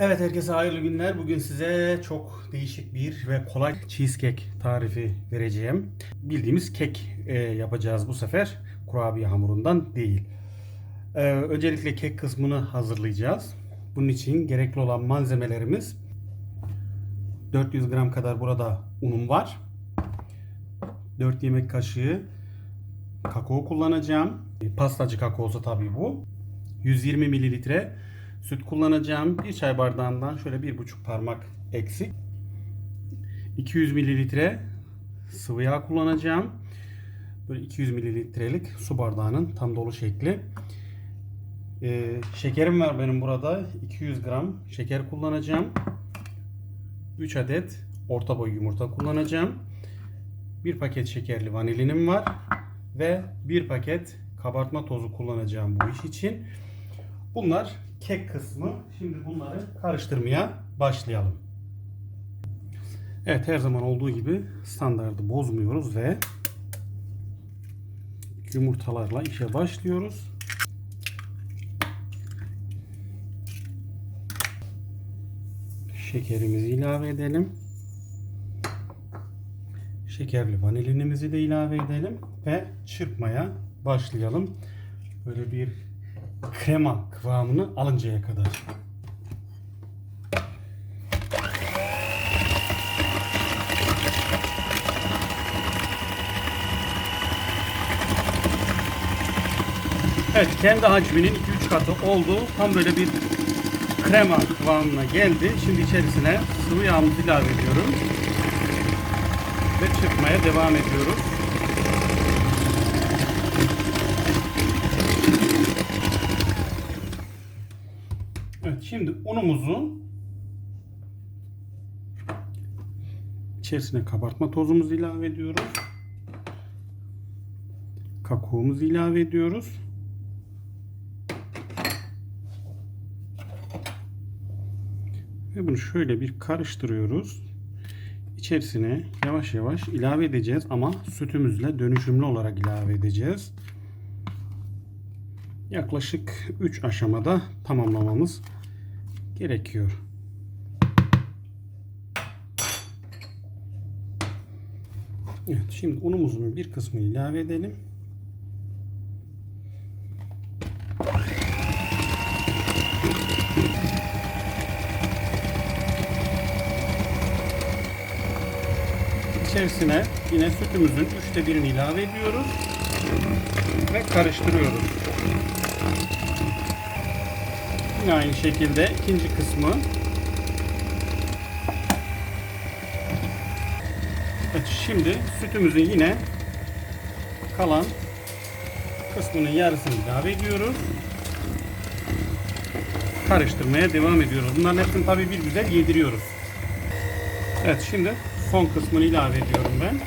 Evet herkese hayırlı günler. Bugün size çok değişik bir ve kolay cheesecake tarifi vereceğim. Bildiğimiz kek e, yapacağız bu sefer. Kurabiye hamurundan değil. E, öncelikle kek kısmını hazırlayacağız. Bunun için gerekli olan malzemelerimiz 400 gram kadar burada unum var. 4 yemek kaşığı kakao kullanacağım. Pastacı kakaosu tabii bu. 120 mililitre süt kullanacağım. Bir çay bardağından şöyle bir buçuk parmak eksik. 200 mililitre sıvı yağ kullanacağım. Böyle 200 mililitrelik su bardağının tam dolu şekli. Ee, şekerim var benim burada. 200 gram şeker kullanacağım. 3 adet orta boy yumurta kullanacağım. Bir paket şekerli vanilinim var. Ve bir paket kabartma tozu kullanacağım bu iş için. Bunlar kek kısmı. Şimdi bunları karıştırmaya başlayalım. Evet her zaman olduğu gibi standardı bozmuyoruz ve yumurtalarla işe başlıyoruz. Şekerimizi ilave edelim. Şekerli vanilinimizi de ilave edelim ve çırpmaya başlayalım. Böyle bir krema kıvamını alıncaya kadar. Evet kendi hacminin 2-3 katı oldu. Tam böyle bir krema kıvamına geldi. Şimdi içerisine sıvı yağımızı ilave ediyorum. Ve çırpmaya devam ediyoruz. Şimdi unumuzu içerisine kabartma tozumuzu ilave ediyoruz. Kakaomuzu ilave ediyoruz. Ve bunu şöyle bir karıştırıyoruz. İçerisine yavaş yavaş ilave edeceğiz ama sütümüzle dönüşümlü olarak ilave edeceğiz. Yaklaşık 3 aşamada tamamlamamız gerekiyor. Evet, şimdi unumuzun bir kısmını ilave edelim. İçerisine yine sütümüzün üçte birini ilave ediyoruz ve karıştırıyoruz. Yine aynı şekilde ikinci kısmı Evet şimdi sütümüzün yine kalan kısmının yarısını ilave ediyoruz. Karıştırmaya devam ediyoruz. Bunların hepsini tabii bir güzel yediriyoruz. Evet şimdi son kısmını ilave ediyorum ben.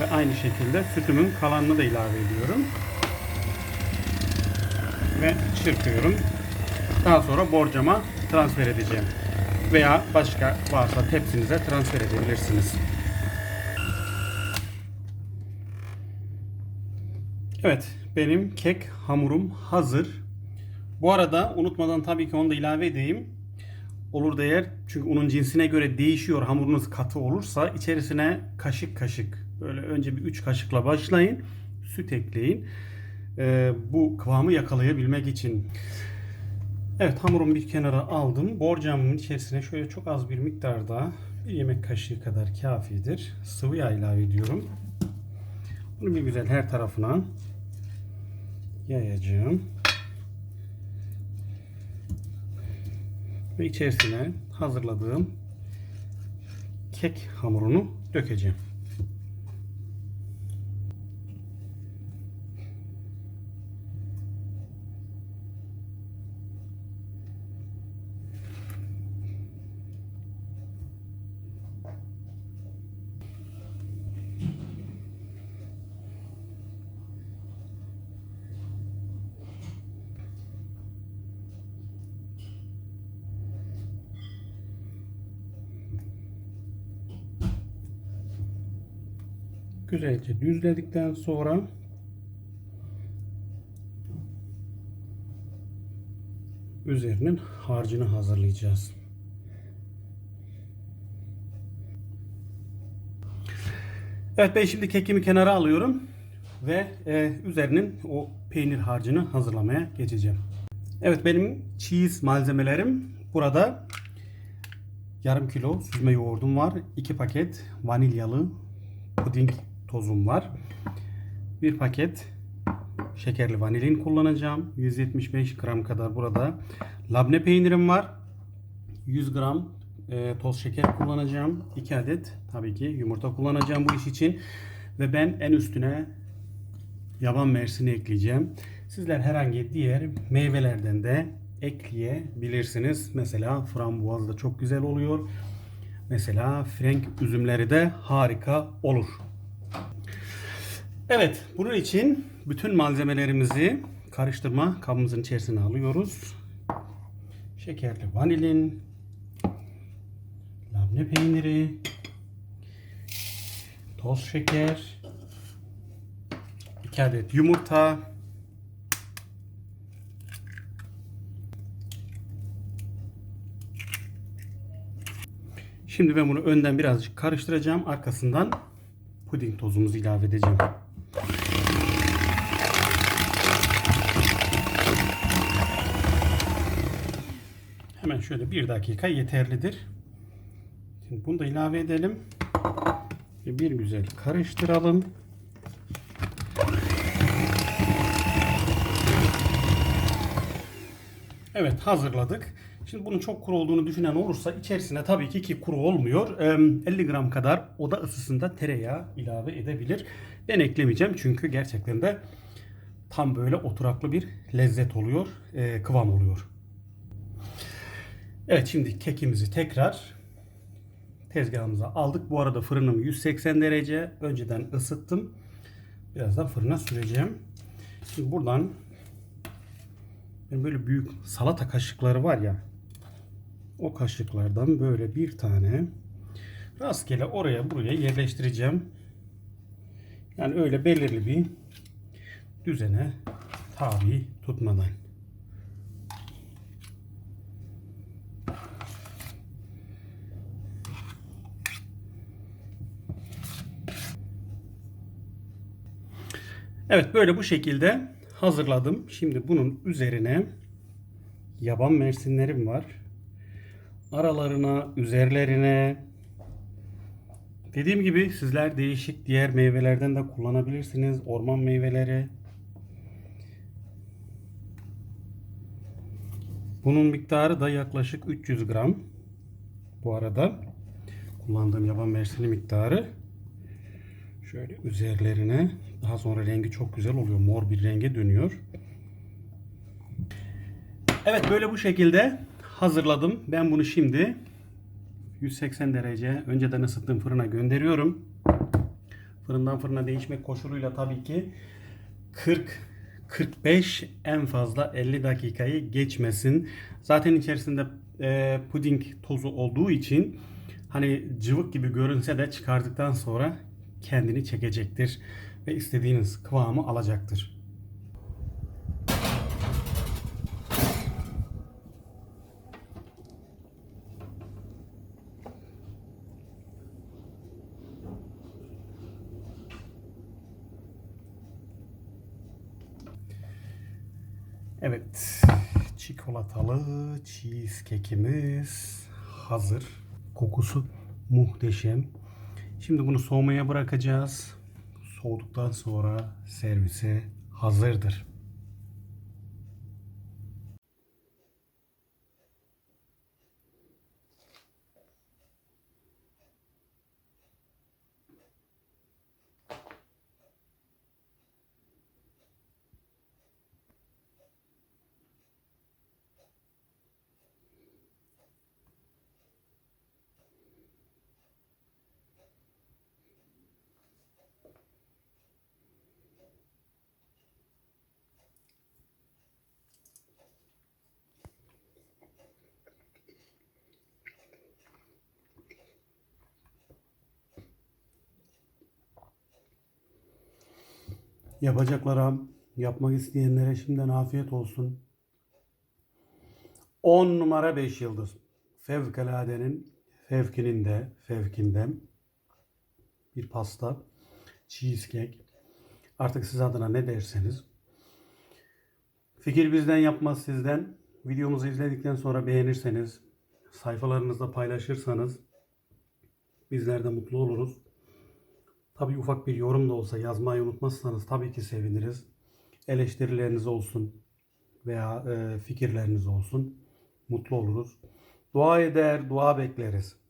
Ve aynı şekilde sütümün kalanını da ilave ediyorum. Ve çırpıyorum. Daha sonra borcama transfer edeceğim. Veya başka varsa tepsinize transfer edebilirsiniz. Evet, benim kek hamurum hazır. Bu arada unutmadan tabii ki onu da ilave edeyim. Olur da eğer çünkü unun cinsine göre değişiyor. Hamurunuz katı olursa içerisine kaşık kaşık böyle önce bir 3 kaşıkla başlayın. Süt ekleyin. Ee, bu kıvamı yakalayabilmek için. Evet hamurumu bir kenara aldım. Borcamın içerisine şöyle çok az bir miktarda bir yemek kaşığı kadar kafidir. Sıvı yağ ilave ediyorum. Bunu bir güzel her tarafına yayacağım. Ve içerisine hazırladığım kek hamurunu dökeceğim. Güzelce düzledikten sonra üzerinin harcını hazırlayacağız. Evet ben şimdi kekimi kenara alıyorum ve e, üzerinin o peynir harcını hazırlamaya geçeceğim. Evet benim cheese malzemelerim burada yarım kilo süzme yoğurdum var. 2 paket vanilyalı puding tozum var. Bir paket şekerli vanilin kullanacağım. 175 gram kadar burada labne peynirim var. 100 gram e, toz şeker kullanacağım. 2 adet tabii ki yumurta kullanacağım bu iş için. Ve ben en üstüne yaban mersini ekleyeceğim. Sizler herhangi diğer meyvelerden de ekleyebilirsiniz. Mesela frambuaz da çok güzel oluyor. Mesela frenk üzümleri de harika olur. Evet, bunun için bütün malzemelerimizi karıştırma kabımızın içerisine alıyoruz. Şekerli vanilin, labne peyniri, toz şeker, 2 adet yumurta, Şimdi ben bunu önden birazcık karıştıracağım. Arkasından puding tozumuzu ilave edeceğim. Hemen şöyle bir dakika yeterlidir. Şimdi bunu da ilave edelim. Ve bir güzel karıştıralım. Evet hazırladık. Şimdi bunun çok kuru olduğunu düşünen olursa içerisine tabii ki ki kuru olmuyor. 50 gram kadar oda ısısında tereyağı ilave edebilir. Ben eklemeyeceğim çünkü gerçekten de tam böyle oturaklı bir lezzet oluyor, e, kıvam oluyor. Evet şimdi kekimizi tekrar tezgahımıza aldık. Bu arada fırınım 180 derece. Önceden ısıttım. Birazdan fırına süreceğim. Şimdi buradan böyle büyük salata kaşıkları var ya o kaşıklardan böyle bir tane rastgele oraya buraya yerleştireceğim. Yani öyle belirli bir düzene tabi tutmadan. Evet böyle bu şekilde hazırladım. Şimdi bunun üzerine yaban mersinlerim var. Aralarına, üzerlerine dediğim gibi sizler değişik diğer meyvelerden de kullanabilirsiniz. Orman meyveleri. Bunun miktarı da yaklaşık 300 gram. Bu arada kullandığım yaban mersini miktarı şöyle üzerlerine daha sonra rengi çok güzel oluyor. Mor bir renge dönüyor. Evet böyle bu şekilde hazırladım. Ben bunu şimdi 180 derece önceden ısıttığım fırına gönderiyorum. Fırından fırına değişmek koşuluyla tabii ki 40 45 en fazla 50 dakikayı geçmesin. Zaten içerisinde e, puding tozu olduğu için hani cıvık gibi görünse de çıkardıktan sonra kendini çekecektir ve istediğiniz kıvamı alacaktır. Evet, çikolatalı cheesecake'imiz hazır. Kokusu muhteşem. Şimdi bunu soğumaya bırakacağız. Soğuduktan sonra servise hazırdır. Yapacaklara, yapmak isteyenlere şimdiden afiyet olsun. 10 numara 5 yıldız. Fevkaladenin fevkinin de fevkinden bir pasta. Cheesecake. Artık siz adına ne derseniz. Fikir bizden yapmaz sizden. Videomuzu izledikten sonra beğenirseniz, sayfalarınızda paylaşırsanız bizler de mutlu oluruz. Tabii ufak bir yorum da olsa yazmayı unutmazsanız tabii ki seviniriz. Eleştirileriniz olsun veya e, fikirleriniz olsun. Mutlu oluruz. Dua eder, dua bekleriz.